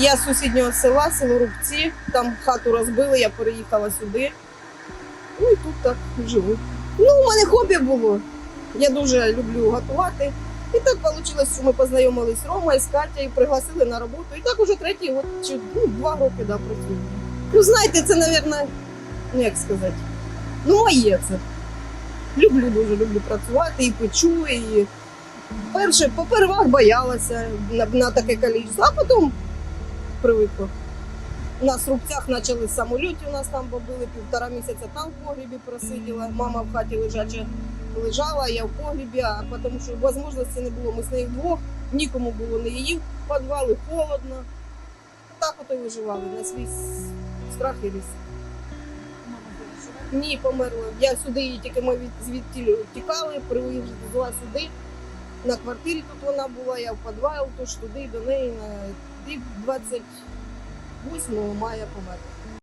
Я з сусіднього села, село Рубці, там хату розбили, я переїхала сюди. Ну і тут так живу. Ну, у мене хобі було. Я дуже люблю готувати. І так вийшло, що ми познайомились з Ромою, з Катєю, пригласили на роботу. І так уже третій год, чи ну, два роки да, працюємо. Ну, знаєте, це, мабуть, ну як сказати, ну моє це. Люблю дуже люблю працювати і печу, і перше, попервах боялася на, на таке кількість, а потім привикла. У нас в рубцях почали самоліти, у нас там бобили півтора місяця там в погрібі просиділа. Мама в хаті лежача лежала, я в погрібі, а тому що можливості не було. Ми з нею вдвох, нікому було не її в підвали, холодно. Так ото й виживали на свій страх і риск. Ні, померла. Я сюди її тільки ми від звідти тікали, приїжджала сюди. На квартирі тут вона була, я в підвал, тож туди до неї на і 28 мая померла.